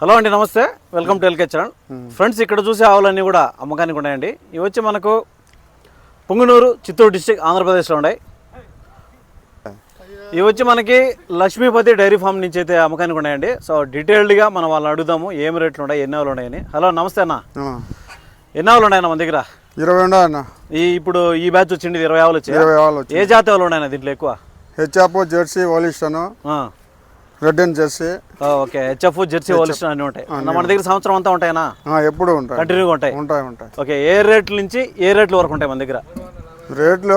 Hello అండి నమస్తే. Welcome to LK Charan. Friends ఇక్కడ చూసే ఆవులన్నీ కూడా అమ్మకానికి ఉన్నాయండి. ఇవి వచ్చి మనకు పుంగనూరు చిత్తూరు డిస్టిక్ ఆంధ్రప్రదేశ్లో ఉన్నాయి. ఇవి వచ్చి మనకి లక్ష్మీపతి డైరీ ఫామ్ నుంచి అయితే అమ్మకానికి ఉన్నాయండి. సో డీటెయిల్డ్గా మనం వాళ్ళని అడుగుదాము ఏం రేట్లు ఉన్నాయి ఎన్ని ఆవులు ఉన్నాయని. హలో నమస్తే అన్న. ఎన్ని ఆవులు ఉన్నాయన్న మన దగ్గర? ఇరవై ఉండవు అన్న. ఈ ఇప్పుడు ఈ బ్యాచ్ వచ్చింది ఇరవై ఆవులు వచ్చాయి? ఇరవై వచ్చి ఏ జాతి ఆవులు ఉన్నాయన్న దీంట్లో ఎక్కువ? HF jersey Holstein. Red and jersey. Okay. HF jersey Holstein అన్నీ ఉంటాయి. మన దగ్గర సంవత్సరం అంతా ఉంటాయనా? ఆ, ఎప్పుడు ఉంటాయి. కంటిన్యూగా ఉంటాయి. ఉంటాయి ఉంటాయి. ఓకే. ఏ రేట్ల నుంచి ఏ రేట్ల వరకు ఉంటాయి మన దగ్గర? రేట్లు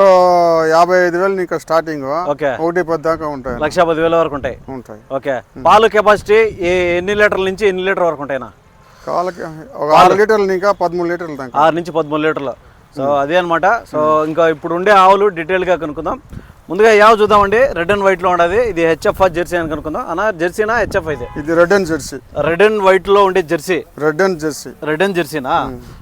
యాభై ఐదు వేలు నీకు స్టార్టింగ్. ఓకే. ఒకటి పది దాకా ఉంటాయి. లక్ష పదివేల వరకు ఉంటాయి. ఉంటాయి. ఓకే. పాలు కెపాసిటీ ఎన్ని లీటర్ల నుంచి ఎన్ని లీటర్ వరకు ఉంటాయినా? కాళ్ళకి ఒక ఆరు లీటర్లు నీకా పదమూడు లీటర్లు దాకా. ఆరు నుంచి పదమూడు లీటర్లు. సో అదే అనమాట సో ఇంకా ఇప్పుడు ఉండే ఆవులు డీటెయిల్గా కనుక్కుందాం. ముందుగా యావ చూద్దామండి. రెడ్ అండ్ వైట్లో ఉండదు. ఇది హెచ్ఎఫ్ జెర్సీ అని కనుక్కుందాం. అన్న జెర్సీనా హెచ్ఎఫ్ అయితే? ఇది red and jersey red and వైట్లో ఉండే jersey. Red and jersey red and జెర్సీనా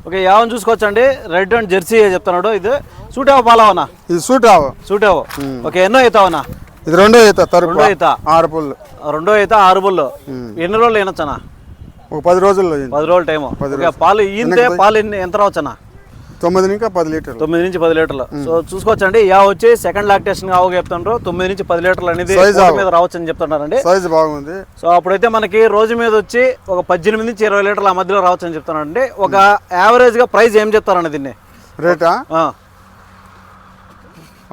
okay యావని చూసుకోవచ్చండి. రెడ్ అండ్ జెర్సీ చెప్తున్నాడు. ఇది సూటావో పాలవనా? ఇది సూట్ ఆవు సూటావో ఓకే ఎన్నో అవుతావనా ఇది రెండో ఈత రెండో ఈత. ఆరు పుల్లు రెండో అయితే ఆరు బుల్లు. ఎన్ని రోజులు వినొచ్చనా ఒక పది రోజుల్లో. పది రోజుల టైము. పాలు ఈంతే పాలు ఎంత రావచ్చనా తొమ్మిది ఇంకా పది లీటర్లు. తొమ్మిది నుంచి పది లీటర్లు. సో చూసుకోవచ్చండి యా వచ్చి సెకండ్ లాక్టేషన్ ఆవు చెప్తుండ్రు. తొమ్మిది నుంచి పది లీటర్లు అనేది. మీద రావచ్చు అని చెప్తున్నారండి. సైజు బాగుంది. సో అప్పుడైతే మనకి రోజు మీద వచ్చి ఒక పద్దెనిమిది నుంచి ఇరవై లీటర్ల మధ్యలో రావచ్చు అని చెప్తున్నారండి. ఒక యావరేజ్గా ప్రైస్ ఏం చెప్తారండి దీన్ని? రేటా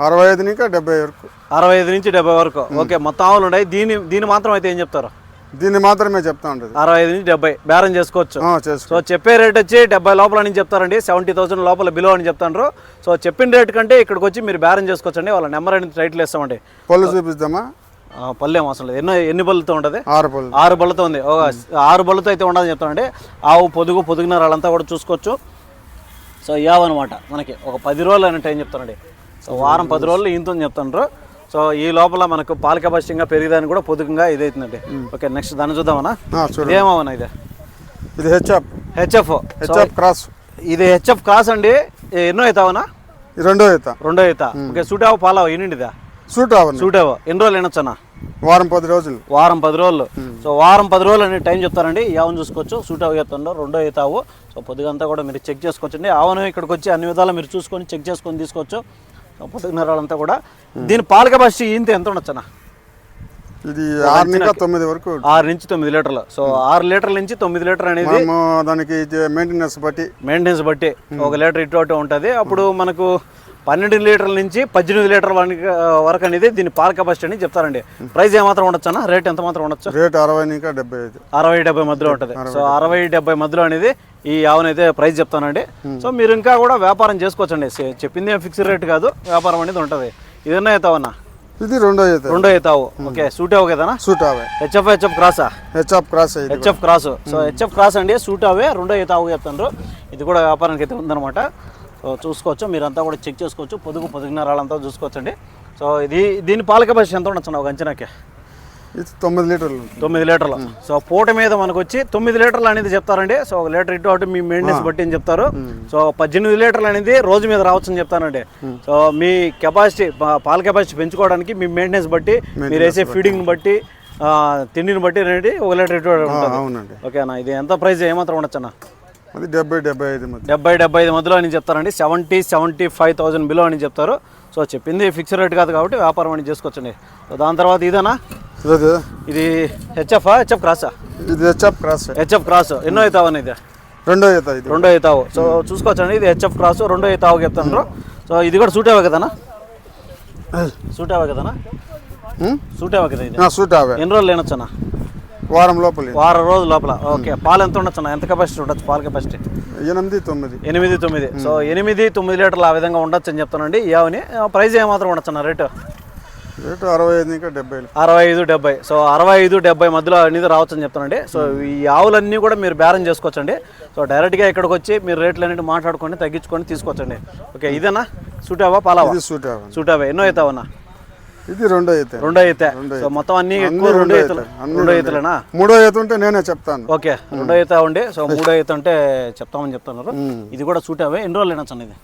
అరవై ఐదు ఇంకా డెబ్బై వరకు. అరవై ఐదు నుంచి డెబ్బై వరకు. ఓకే మొత్తం ఆవులు ఉన్నాయి దీని దీని మాత్రం అయితే ఏం చెప్తారు? దీన్ని మాత్రమే చెప్తా ఉంటుంది. అరవై ఐదు నుంచి డెబ్బై. బేరం చేసుకోవచ్చు. సో చెప్పే రేట్ వచ్చి డెబ్బై లోపల అని చెప్తారండి. సెవెంటీ థౌసండ్ లోపల బిలో అని చెప్తారు సో చెప్పిన రేట్ కంటే ఇక్కడికి వచ్చి మీరు బేరం చేసుకోవచ్చండి. వాళ్ళ నెంబర్ అనేది టైటిల్ ఇస్తామండి. పళ్ళు చూపిద్దామా? ఆ, పల్లెం అవసరం లేదు. ఎన్నో ఎన్ని బళ్ళతో ఉంటుంది? ఆరు పళ్ళు ఆరు బళ్ళతో ఉంది. ఒక ఆరు బళ్ళతో అయితే ఉండదని చెప్తానండి. ఆవు పొదుగు పొదుగున వాళ్ళంతా కూడా చూసుకోవచ్చు. సో యావన్నమాట మనకి. ఒక పది రోజులు అనే టైం చెప్తానండి. సో వారం పది రోజులు ఇంత చెప్తాండ్రు. సో ఈ లోపల మనకు పాల కెపాసిటీగా పెరిగేదాన్ని కూడా పొదుగుగా ఇదైతుందండి. ఓకే నెక్స్ట్ దాన్ని చూద్దామన్నా ఇదేమవునా ఇది ఇది? HF HF. HF cross. ఇది హెచ్ఎఫ్ క్రాస్ అండి. ఎన్నో అవుతావనా రెండో ఈత. రెండో అవుతా ఓకే సూటావు పాలావు ఎన్నింటిదా సూట్ సూటావు ఎన్ని రోజులు వినొచ్చన్నా వారం పది రోజులు. వారం పది రోజులు. సో వారం పది రోజులు అనే టైం చెప్తారండి. యావని చూసుకోవచ్చు. సూట్ అవి చెప్తాను రెండో అవుతావు సో పొద్దుగంతా కూడా మీరు చెక్ చేసుకోవచ్చండి. ఆవును ఇక్కడికి వచ్చి అన్ని విధాలు మీరు చూసుకొని చెక్ చేసుకొని తీసుకోవచ్చు. వాళ్ళంతా కూడా దీని పాల కెపాసిటీ ఇంత ఎంత ఉండొచ్చనా ఇది ఆరు ఇంకా తొమ్మిది వరకు ఆరు నుంచి తొమ్మిది లీటర్లు. సో ఆరు లీటర్ల నుంచి తొమ్మిది లీటర్ అనేది దానికి మెయింటెనెన్స్ బట్టి. మెయింటెనెన్స్ బట్టి ఒక లీటర్ ఇటు అటు ఉంటుంది. అప్పుడు మనకు పన్నెండు లీటర్ల నుంచి పద్దెనిమిది లీటర్ల వరకు- అనేది దీని పాల కెపాసిటీ అని చెప్తారండి. ప్రైస్ ఏమాత్రం ఉండొచ్చనా రేట్ ఎంత మాత్రం ఉండొచ్చు? రేట్ అరవై ఇంకా డెబ్బై ఐదు. అరవై డెబ్బై మధ్యలో ఉంటుంది. సో అరవై డెబ్బై మధ్యలో అనేది ఈ ఆవునైతే ప్రైస్ చెప్తానండి. సో మీరు ఇంకా కూడా వ్యాపారం చేసుకోవచ్చండి. చెప్పింది ఫిక్స్డ్ రేట్ కాదు వ్యాపారం అనేది ఉంటుంది. ఇదన్నా అవుతావన్నా ఇది రెండో ఈత రెండో అవుతావు ఓకే సూట్ అవు కదనా? సూట్ అవే HF HF క్రాసా HF cross HF cross so HF cross అండి సూట్ అవే రెండో అవుతావు చెప్తాను ఇది కూడా వ్యాపారానికి అయితే ఉందన్నమాట. సో చూసుకోవచ్చు మీరంతా కూడా చెక్ చేసుకోవచ్చు. పొదుగు పొదుగున్నర వాళ్ళంతా చూసుకోవచ్చండి. సో ఇది దీని పాల కెపాసిటీ ఎంత ఉండొచ్చు ఒక అంచనాకి? ఇది తొమ్మిది లీటర్లు. తొమ్మిది లీటర్లు. సో పూట మీద మనకు వచ్చి తొమ్మిది లీటర్లు అనేది చెప్తారండి. సో ఒక లీటర్ ఇటు అటు మీ మెయింటెనెన్స్ బట్టి అని చెప్తారు. సో పద్దెనిమిది లీటర్లు అనేది రోజు మీద రావచ్చు అని చెప్తానండి సో మీ కెపాసిటీ పాల కెపాసిటీ పెంచుకోవడానికి మీ మెయింటెనెన్స్ బట్టి మీరు వేసే ఫీడింగ్ని బట్టి తిండిని బట్టి అనేది ఒక లీటర్ ఇటు అవునండి. ఓకేనా? ఇది ఎంత ప్రైస్ ఏమాత్రం ఉండొచ్చన్నా? అది డెబ్బై డెబ్బై ఐదు డెబ్బై డెబ్బై ఐదు మధ్యలో అని చెప్తారండి. Seventy seventy five thousand below అని చెప్తారు. సో చెప్పింది ఫిక్స్డ్ రేట్ కాదు కాబట్టి వ్యాపారం అని చేసుకోవచ్చండి సో దాని తర్వాత ఇదేనా? ఇది ఇది హెచ్ఎఫ్ హెచ్ఎఫ్ క్రాసా ఇది హెచ్ఆప్ క్రాస్. HF cross. ఎన్నో అవుతావు అనేది? రెండో ఈత ఇది. రెండో అవుతావు. సో చూసుకోవచ్చండి. ఇది హెచ్ఎఫ్ క్రాస్. రెండో అవుతావు చెప్తాను సో ఇది కూడా సూట్ అవ్వ కదనా? సూట్ అవ్వ కదనా? సూట్ అవ్వ కదా ఇది? సూట్ అవే ఎన్ని రోజులు లేనొచ్చనా? వారం లోపలి. వారం రోజుల లోపల. ఓకే. పాలు ఎంత ఉండొచ్చన్నా ఎంత కెపాసిటీ ఉండొచ్చు పాల కెపాసిటీ ఎనిమిది తొమ్మిది. ఎనిమిది తొమ్మిది. సో ఎనిమిది తొమ్మిది లీటర్లు ఆ విధంగా ఉండొచ్చు అని చెప్తానండి యావని ప్రైస్ ఏమాత్రం ఉండొచ్చన్న రేటు? రేటు అరవై ఐదు ఇంకా డెబ్బై. అరవై ఐదు డెబ్బై. సో అరవై ఐదు డెబ్బై మధ్యలో అనేది రావచ్చు అని చెప్తానండి సో ఈ ఆవులన్నీ కూడా మీరు బేరం చేసుకోవచ్చండి. సో డైరెక్ట్గా ఇక్కడికి వచ్చి మీరు రేట్లు అనేవి మాట్లాడుకొని తగ్గించుకొని తీసుకోవచ్చండి ఓకే ఇదేనా? సూటావా పాలావా ఇది సూట్ అవే సూటావా ఎన్నో అవుతావన్నా? ఇది రెండో ఈత. రెండో అయితే సో మొత్తం అన్ని ఎక్కువ రెండో ఈతలు. రెండో ఈతలేనా? మూడో ఈత ఉంటే నేనే చెప్తాను. ఓకే. రెండో ఈత ఉండి సో మూడో ఈత ఉంటే చెప్తామని చెప్తున్నారు. ఇది కూడా సూటావే ఎన్ని రోజులు అయినా ఇది?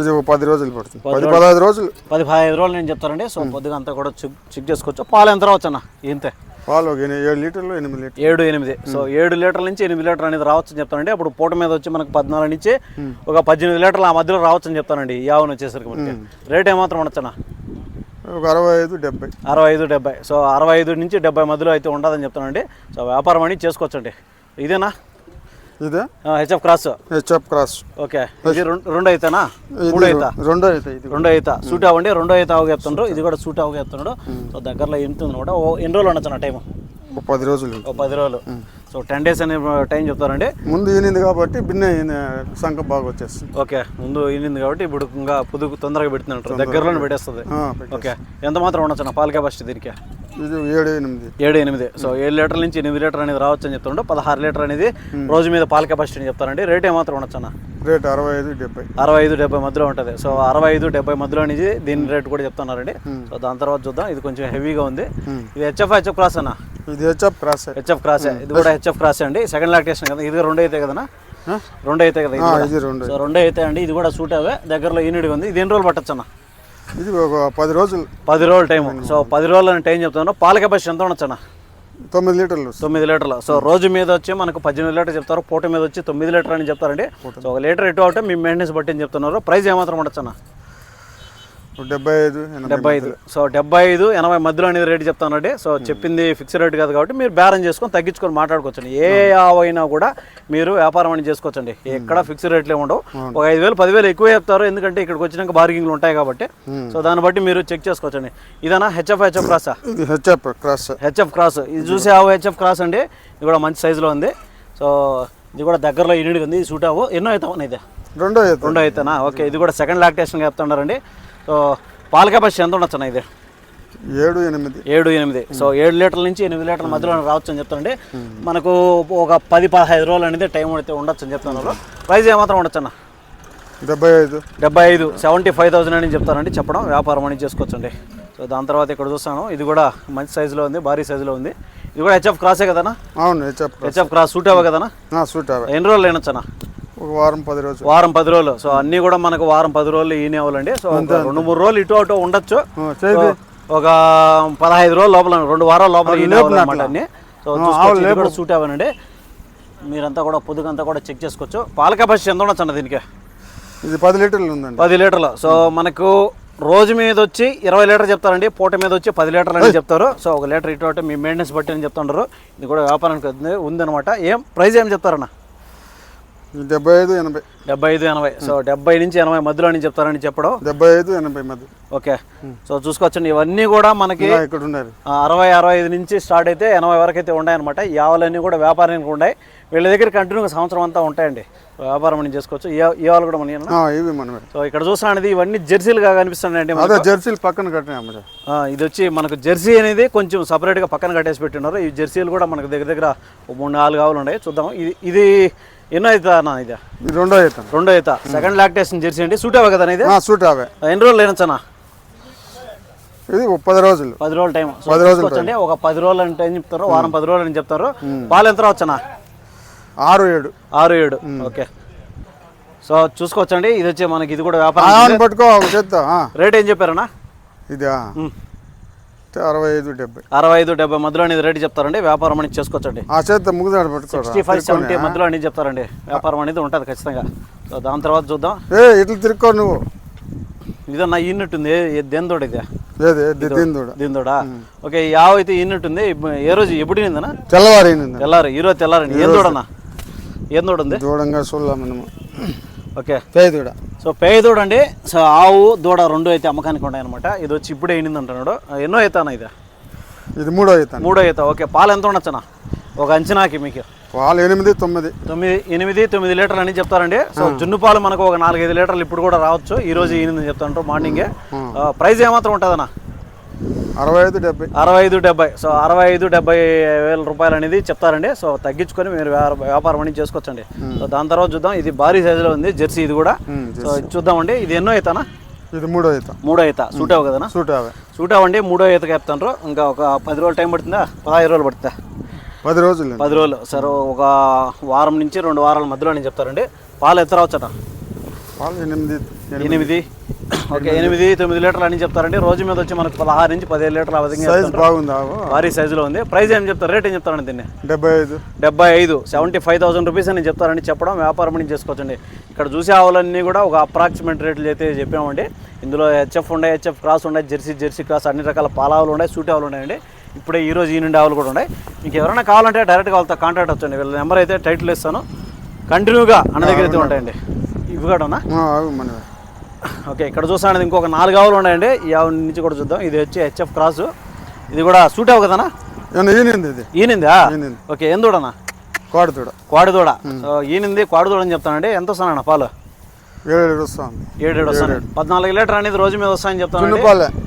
ఇది పది రోజులు పడుతుంది. పది పదహైదు రోజులు. పది పదిహేను రోజులు నేను చెప్తానండి. సో పొద్దుగా అంతా కూడా చెక్ చేసుకోవచ్చు. పాలు ఎంత రావచ్చు అన్న? ఇంతే పాలు ఏడు లీటర్లు ఎనిమిది లీటర్లు. ఏడు ఎనిమిది. సో ఏడు లీటర్ల నుంచి ఎనిమిది లీటర్ అనేది రావచ్చు అని చెప్తానండి. అప్పుడు పూట మీద వచ్చి మనకు పద్నాలుగు నుంచి ఒక పద్దెనిమిది లీటర్లు ఆ మధ్యలో రావచ్చు అని చెప్తానండి. ఈ ఆవును వచ్చేసరికి రేట్ ఏమాత్రం ఉండొచ్చనా ఒక అరవై ఐదు డెబ్బై. అరవై ఐదు డెబ్బై. సో అరవై ఐదు నుంచి డెబ్బై మధ్యలో అయితే ఉండదని చెప్తానండి సో వ్యాపారం అని చేసుకోవచ్చండి. ఇదేనా? ఇదే? HF cross. HF cross. Okay. ఇది రెండు అయితేనా మూడు అయితా రెండో ఇది రెండో అయితా సూట్ అవ్వండి రెండో అయితా అవగా చెప్తుండ్రు. ఇది కూడా సూట్ అవగా చెప్తున్నాడు సో దగ్గరలో ఎంతుంది అనమాట ఓ ఎన్ని రోజులు ఉండొచ్చు టైం ఒక పది రోజులు. పది రోజులు. సో టెన్ డేస్ అనే టైం చెప్తారండి? ముందు ఈనింది కాబట్టి బిన్నె ఈయన సంఖ బాగా వచ్చేస్తుంది. ఓకే ముందు ఈనింది కాబట్టి ఇప్పుడు ఇంకా పుదుగు తొందరగా పెడుతున్నట్టు దగ్గరలోనే పెట్టేస్తుంది. ఓకే ఎంత మాత్రం ఉండొచ్చు పాల కెపాసిటీ దీనికి? ఇది ఏడు ఎనిమిది. ఏడు ఎనిమిది. సో ఏడు లీటర్ల నుంచి ఎనిమిది లీటర్ అనేది రావచ్చు అని చెప్తుండ్రు. పదహారు లీటర్ అనేది రోజు మీద పాల కెపాసిటీ అని చెప్తారండి. రేట్ ఏమాత్రం ఉండొచ్చు అన్న. రేట్ అరవై ఐదు డెబ్బై. అరవై ఐదు డెబ్బై మధ్యలో ఉంటుంది. సో అరవై ఐదు డెబ్బై మధ్యలో అనేది దీని రేట్ కూడా చెప్తున్నారండి. సో దాని తర్వాత చూద్దాం. ఇది కొంచెం హెవీగా ఉంది. ఇది హెచ్ఎఫ్ హెచ్ఎఫ్ క్రాస్ అన్న. ఇది హెచ్ఎఫ్ క్రాస్ హెచ్ఎఫ్ క్రాస్ ఇది కూడా హెచ్ఎఫ్ క్రాస్ అండి. సెకండ్ లాక్టేషన్ కదా. ఇది రెండు అయితే కదా రెండు అయితే కదా. రెండు. సో రెండే అయితే అండి. ఇది కూడా సూట్ అవే. దగ్గరలో యూనిట్ ఉంది. ఇది ఎన్ని రోజులు పట్టచ్చు అన్న? ఇది ఒక పది రోజులు. పది రోజులు టైం సో పది రోజులు అని టైం చెప్తాను పాల కెపాసిటీ ఎంత ఉండొచ్చు అన్న తొమ్మిది లీటర్లు. తొమ్మిది లీటర్లు. సో రోజు మీద వచ్చి మనకు పద్దెనిమిది లీటర్ చెప్తారు పూట మీద వచ్చి తొమ్మిది లీటర్ అని చెప్తారండి. సో ఒక లీటర్ ఎటు అవుతే మీ మెయింటెనెన్స్ బట్టి అని చెప్తున్నారు. ప్రైస్ ఏమాత్రం ఉండొచ్చు అన్న డెబ్బై ఐదు ఎనభై డెబ్బై ఐదు. సో డెబ్బై ఐదు ఎనభై మధ్యలో అనేది రేట్ చెప్తానండి సో చెప్పింది ఫిక్స్డ్ రేట్ కాదు కాబట్టి మీరు బేరం చేసుకొని తగ్గించుకొని మాట్లాడుకోవచ్చండి. ఏ ఆవైనా కూడా మీరు వ్యాపారం అని చేసుకోవచ్చండి. ఎక్కడ ఫిక్స్డ్ రేట్లే ఉండవు. ఒక ఐదు వేలు పదివేలు ఎక్కువ చెప్తారు. ఎందుకంటే ఇక్కడికి వచ్చినాక బార్గింగ్లు ఉంటాయి కాబట్టి. సో దాన్ని బట్టి మీరు చెక్ చేసుకోవచ్చండి. ఇదేనా? హెచ్ఎఫ్ హెచ్ఎఫ్ క్రాసా హెచ్ఎఫ్ క్రాస్ హెచ్ఎఫ్ క్రాస్ ఇది చూసే ఆవు హెచ్ఎఫ్ క్రాస్ అండి. ఇది కూడా మంచి సైజులో ఉంది. సో ఇది కూడా దగ్గరలో యూనిట్ ఉంది. ఇది సూట్ ఆవు ఎన్నో అవుతావు ఇది? రెండో రెండో అయితేనా ఓకే ఇది కూడా సెకండ్ లాక్టేషన్ చెప్తున్నారండి సో పాల కెపాసిటీ ఎంత ఉండొచ్చు అన్న ఇది? ఏడు ఎనిమిది. ఏడు ఎనిమిది. సో ఏడు లీటర్ల నుంచి ఎనిమిది లీటర్ల మధ్యలో రావచ్చు అని చెప్తానండి. మనకు ఒక పది పదహైదు రోజులు అనేది టైం అయితే ఉండొచ్చు అని చెప్తున్నారు ప్రైస్ ఏమాత్రం ఉండొచ్చు అన్న? డెబ్బై ఐదు. డెబ్బై ఐదు. సెవెంటీ ఫైవ్ థౌసండ్ అని చెప్తారండి చెప్పడం. వ్యాపారం అని చేసుకోవచ్చండి. సో దాని తర్వాత ఇక్కడ చూస్తాను. ఇది కూడా మంచి సైజులో ఉంది భారీ సైజులో ఉంది. ఇది కూడా హెచ్ఎఫ్ క్రాసే కదనా అవును HF cross. HF cross suit అవ్వ కదనా సూట్ అవే ఎన్ని రోజులు అయినొచ్చనా ఒక వారం పది రోజులు. వారం పది రోజులు. సో అన్నీ కూడా మనకు వారం పది రోజులు ఈనే అవ్వాలండి. సో రెండు మూడు రోజులు ఇటు అటు ఉండొచ్చు. ఒక పదహైదు రోజుల లోపల రెండు వారాల లోపల అవ్వాలన్నమాట అన్ని. సో కూడా సూట్ అవ్వనండి. మీరంతా కూడా పొద్దుకంతా కూడా చెక్ చేసుకోవచ్చు. పాల కెపాసిటీ ఎంత ఉండొచ్చు అన్న దీనికి? ఇది పది లీటర్లు ఉందండి. పది లీటర్లు. సో మనకు రోజు మీద వచ్చి ఇరవై లీటర్ చెప్తారండి. పూట మీద వచ్చి పది లీటర్లు అని చెప్తారు. సో ఒక లీటర్ ఇటు అటు మీ మెయింటెనెన్స్ బట్టి అని చెప్తుంటారు. ఇది కూడా వ్యాపారానికి ఉంది ఉందన్నమాట. ఏం ప్రైస్ ఏం చెప్తారన్న? డెబ్బై ఐదు ఎనభై. డెబ్బై ఐదు ఎనభై. సో డెబ్బై నుంచి ఎనభై మధ్యలో అని చెప్తారని చెప్పడం. డెబ్బై ఐదు ఎనభై మధ్య. ఓకే. సో చూసుకోవచ్చండి. ఇవన్నీ కూడా మనకి ఇంకా ఇక్కడ ఉన్నారు అరవై అరవై ఐదు నుంచి స్టార్ట్ అయితే ఎనభై వరకు అయితే ఉన్నాయన్నమాట. ఈ ఆవులన్నీ కూడా వ్యాపారానికి ఉన్నాయి. వీళ్ళ దగ్గర కంటిన్యూగా సంవత్సరం అంతా ఉంటాయండి. వ్యాపారం మనం చేసుకోవచ్చు. ఆవులు కూడా మన ఆ, ఇవి మనమే. సో ఇక్కడ చూస్తున్నాను ఇవన్నీ జెర్సీలుగా కనిపిస్తున్నాయండి అదే జెర్సీలు పక్కన కట్టినా మరి ఆ, ఇది వచ్చి మనకు జెర్సీ అనేది కొంచెం సపరేట్గా పక్కన కట్టేసి పెట్టినారు. ఈ జెర్సీలు కూడా మనకు దగ్గర దగ్గర మూడు నాలుగు ఆవులు ఉన్నాయి. చూద్దాం ఇది ఇది ఎన్నో అవుతా అన్న ఇది? ఇది రెండో అవుతాను రెండో అవుతా. సెకండ్ లాక్టేషన్ జెర్సీ అండి సూట్ అవ్వ కదా ఇది? సూట్ అవే. ఎన్ని రోజులు లేనచ్చనా ఇది పది రోజులు. పది రోజుల టైం పది రోజులు చూసుకోవచ్చండి ఒక పది రోజులు అంటే ఏం చెప్తారు? వారం పది రోజులు అని చెప్తారు. పాలు ఎంత రావచ్చనా ఆరు ఏడు. ఆరు ఏడు. ఓకే. సో చూసుకోవచ్చండి. ఇది వచ్చి మనకి ఇది కూడా వ్యాపారం పట్టుకో రేట్ ఏం చెప్పారన్నా ఇదా. అరవై ఐదు డెబ్బై. అరవై ఐదు డెబ్బై మధ్యలో అనేది రేట్ చెప్తారండి. వ్యాపారం అనేది చేసుకోవచ్చండి. ఆ చేత్తో ముగ్గుదాడు పట్టుకోరా? సిక్స్టీ ఫైవ్ సెవెంటీ మధ్యలో అనేది చెప్తారండి. వ్యాపారం అనేది ఉంటుంది ఖచ్చితంగా. సో దాని తర్వాత చూద్దాం. ఏ ఇట్లా తిరుక్కో నువ్వు. ఇదన్నా ఈనట్టు ఉంది దేనితోడు ఇది. ఏది? దీని దూడ దీనితోడా ఓకే ఆవు అయితే ఉంది ఇప్పు- ఏ రోజు? ఎప్పుడు నిందనా తెల్లవారి తెల్లారు. ఈ రోజు తెల్లారండి. ఏం దూడన్నా ఏం దూడ ఉంది దూడంగా చూడలే మనము ఓకే. పేద దూడ సో పేయ దూడ అండి సో ఆవు దూడ రెండు అయితే అమ్మకానికి ఉన్నాయి అనమాట ఇది వచ్చి ఇప్పుడే ఈనింది అంటున్నాడు ఎన్నో అవుతానా ఇది? ఇది మూడో అవుతాను మూడో అవుతా ఓకే. పాలు ఎంత ఉండొచ్చనా? ఒక అంచనాకి మీకు. పాలు ఎనిమిది తొమ్మిది. తొమ్మిది ఎనిమిది తొమ్మిది లీటర్లు అని చెప్తారండి. సో జున్ను పాలు మనకు ఒక నాలుగైదు లీటర్లు ఇప్పుడు కూడా రావచ్చు. ఈ రోజు ఈనిందని చెప్తాంటారు మార్నింగే. ప్రైస్ ఏమాత్రం ఉంటుందన్నా? అరవై ఐదు డెబ్బై. అరవై ఐదు డెబ్బై. సో అరవై ఐదు డెబ్బై వేల రూపాయలు అనేది చెప్తారండి. సో తగ్గించుకొని మీరు వ్యా- వ్యాపారం అనేది చేసుకోవచ్చండి. సో దాని తర్వాత చూద్దాం. ఇది భారీ సైజులో ఉంది జెర్సీ ఇది కూడా. సో చూద్దామండి. ఇది ఎన్నో అవుతానా ఇది మూడో అవుతాం మూడో అవుతా సూట్ అవ్వ కదనా? సూట్ అవే. సూట్ అవ్వండి. మూడో ఈతకి చెప్తాను ఇంకా ఒక పది రోజులు టైం పడుతుందా? పదహైదు రోజులు పడుతుందా? పది రోజులు. పది రోజులు. సరే ఒక వారం నుంచి రెండు వారాల మధ్యలో నేను చెప్తారండి. పాలు ఎంత రావచ్చట? పాలు ఎనిమిది. ఎనిమిది. ఓకే ఎనిమిది తొమ్మిది లీటర్లు అని చెప్తారండి. రోజు మీద వచ్చి మనకు పదహారు నుంచి పదిహేను లీటర్లు ఆ విధంగా సైజ్. బాగుంది? భారీ సైజులో ఉంది. ప్రైస్ ఏం చెప్తారు? రేట్ ఏం చెప్తారండి దీన్ని? డెబ్బై ఐదు. డెబ్బై ఐదు. సెవెంటీ ఫైవ్ థౌసండ్ రూపీస్ అని చెప్తారని చెప్పడం వ్యాపారం నుంచి చేసుకోవచ్చండి. ఇక్కడ చూసే ఆవులన్నీ కూడా ఒక అప్రాక్సిమేట్ రేట్లు అయితే చెప్పామండి. ఇందులో హెచ్ఎఫ్ ఉన్నాయి హెచ్ఎఫ్ క్రాస్ ఉన్నాయి జెర్సీ జెర్సీ క్రాస్ అన్ని రకాల పాలావులు ఉన్నాయి సూటి ఆవులు ఉన్నాయండి. ఇప్పుడే ఈ రోజు ఈ నుండి ఆవులు కూడా ఉన్నాయి. మీకు ఎవరైనా కావాలంటే డైరెక్ట్గా వాళ్ళతో కాంటాక్ట్ వచ్చండి వీళ్ళ నెంబర్ అయితే టైటిల్ ఇస్తాను. కంటిన్యూగా అన్న దగ్గర అయితే ఉంటాయండి. ఇవి కూడా ఉన్నా ఓకే ఇక్కడ చూస్తాను ఇంకొక నాలుగు ఆవులు ఉన్నాయండి. ఈ ఆవు నుంచి కూడా చూద్దాం. ఇది వచ్చి హెచ్ఎఫ్ క్రాస్ ఇది కూడా సూట్ అవు కదనా? ఈనింది ఇది? ఈనిందా? ఓకే ఏం దూడనా? కోడతూడ కోడిదూడ సో ఈనింది కోడిదూడ అని చెప్తానండి. ఎంత వస్తానన్న పాలు? ఏడు ఏడు వస్తుంది. వస్తాను పద్నాలుగు లీటర్ అనేది రోజు మీద వస్తాయని చెప్తాను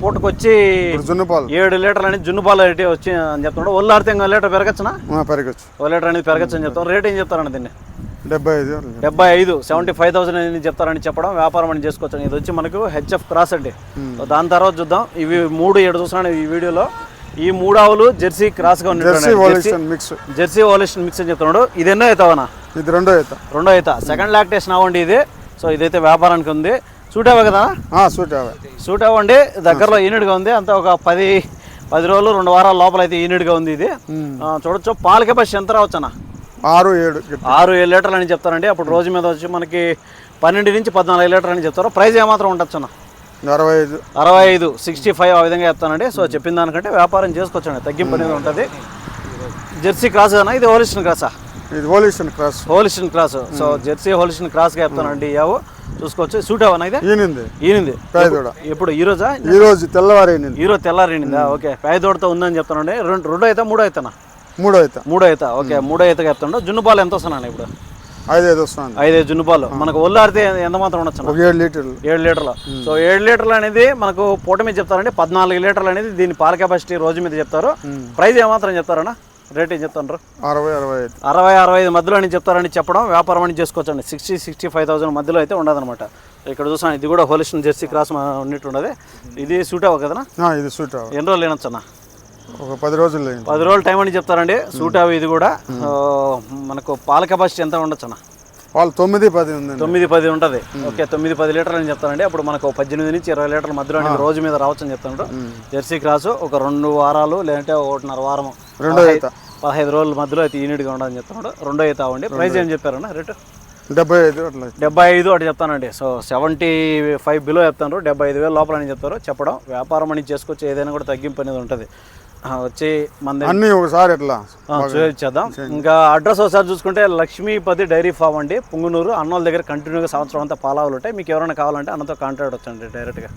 పూటకొచ్చి జున్నుపాలు ఏడు లీటర్లు అనేది జున్ను పాలు రేటు వచ్చి అని చెప్తున్నాడు ఒళ్ళు ఇంకో లీటర్ పెరగచ్చునా? పెరగచ్చు. ఓ లీటర్ అనేది పెరగచ్చు అని చెప్తాను. రేట్ ఏం చెప్తారండి దీన్ని? డెబ్బై ఐదు డెబ్బై ఐదు సెవెంటీ ఫైవ్ థౌసండ్ అని చెప్తారని చెప్పడం వ్యాపారం అని చేసుకోవచ్చు. ఇది వచ్చి మనకు హెచ్ఎఫ్ క్రాస్ అండి. దాని తర్వాత చూద్దాం. ఇవి మూడు ఏడు చూస్తున్నాను ఈ వీడియోలో. ఈ మూడు ఆవులు జెర్సీ ఉన్నట్టు Holstein mix. Jersey Holstein mix అని చెప్తున్నాడు. ఇది ఎన్నో అవుతావనా ఇది రెండో ఈత రెండో అయితే సెకండ్ లాక్టేషన్ అవ్వండి ఇది. సో ఇదైతే వ్యాపారానికి ఉంది. సూట్ అవ్వ కదా సూట్ అవే సూట్ అవ్వండి దగ్గరలో యూనిట్గా ఉంది. అంత ఒక పది పది రోజులు రెండు వారాల లోపల అయితే యూనిట్గా ఉంది ఇది. చూడొచ్చు. పాల కెపాసిటీ ఎంత రావచ్చు అన్న? ఆరు ఏడు. ఆరు ఏడు లీటర్లు అని చెప్తారండి. అప్పుడు రోజు మీద వచ్చి మనకి పన్నెండు నుంచి పద్నాలుగు లీటర్లు అని చెప్తారు. ప్రైస్ ఏమాత్రం ఉండొచ్చు అన్న? అరవై ఐదు. అరవై ఐదు సిక్స్టీ ఫైవ్ ఆ విధంగా చెప్తానండి. సో చెప్పిన దానికంటే వ్యాపారం చేసుకోవచ్చండి. తగ్గింపు అనేది ఉంటుంది. జెర్సీ క్రాస్ అన్న? ఇది హోలిస్టన్ క్రాసా? ఇది Holstein cross. Holstein cross. So jersey Holstein క్రాస్గా చెప్తానండి. యావు చూసుకోవచ్చు. సూట్ అవనా ఇది ఈనింది. ఈనింది. పేదోడ ఎప్పుడు? ఈ రోజా? ఈ రోజు తెల్లవారు ఈనింది హీరో తెల్లారిందా ఓకే. పేదోడితో ఉందని చెప్తానండి. రెండు రెండో అయితే మూడో అయితేనా? మూడో ఈత. మూడో అయితే ఓకే మూడో అయితే చెప్తాను జున్ను పాలు ఎంత వస్తున్నాను ఇప్పుడు? ఐదు ఐదు వస్తుంది ఐదు జున్ను పాలు మనకు ఒళ్ళారితే ఎంత మాత్రం ఉండొచ్చు ఏడు లీటర్లు. ఏడు లీటర్లు. సో ఏడు లీటర్లు అనేది మనకు పూట మీద చెప్తారండి. పద్నాలుగు లీటర్లు అనేది దీని పాల కెపాసిటీ రోజు మీద చెప్తారు. ప్రైస్ ఏమాత్రం చెప్తారన్నా? రేట్ ఏం చెప్తారు అరవై అరవై ఐదు. అరవై అరవై ఐదు మధ్యలో అని చెప్తారని చెప్పడం వ్యాపారం అని చేసుకోవచ్చండి. సిక్స్టీ సిక్స్టీ ఫైవ్ థౌసండ్ మధ్యలో అయితే ఉండదన్నమాట. ఇక్కడ చూసాను ఇది కూడా హోలిస్టన్ జెర్సీ క్రాస్ ఉన్నట్టు ఉండదు ఇది సూట్ అవ్వ కదనా ఇది సూట్ అవ ఎన్ని రోజులు వినొచ్చన్నా ఒక పది రోజులు పది రోజులు టైం అని చెప్తారండి. సూట్ అవి ఇది కూడా. మనకు పాల కెపాసిటీ ఎంత ఉండొచ్చు అన్న? వాళ్ళు తొమ్మిది పది ఉందండి. తొమ్మిది పది ఉంటుంది. ఓకే తొమ్మిది పది లీటర్లు అని చెప్తారండి. అప్పుడు మనకు పద్దెనిమిది నుంచి ఇరవై లీటర్ల మధ్యలో రోజు మీద రావచ్చు అని చెప్తాడు జెర్సీ క్రాసు ఒక రెండు వారాలు లేదంటే ఒకటిన్నర వారం రెండో పదహైదు రోజుల మధ్యలో అయితే యూనిట్గా ఉండదని చెప్తున్నాడు రెండో అయితే అవ్వండి. ప్రైస్ ఏం చెప్పారన్న రేటు? డెబ్బై ఐదు అట్లా డెబ్బై ఐదు అటు చెప్తానండి. సో సెవెంటీ ఫైవ్ బిలో చెప్తాను. డెబ్బై ఐదు వేలు లోపల అని చెప్తారు. చెప్పడం వ్యాపారం అని చేసుకోవచ్చు ఏదైనా కూడా తగ్గింపు అనేది ఉంటుంది. వచ్చి మన అన్నీ ఒకసారి చూపించేద్దాం ఇంకా అడ్రస్ ఒకసారి చూసుకుంటే లక్ష్మీపతి డైరీ ఫామ్ అండి పుంగునూరు. అన్నోళ్ళ దగ్గర కంటిన్యూగా సంవత్సరం అంతా పాలావులు ఉంటాయి. మీకు ఎవరైనా కావాలంటే అన్నతో కాంటాక్ట్ వచ్చండి డైరెక్ట్గా.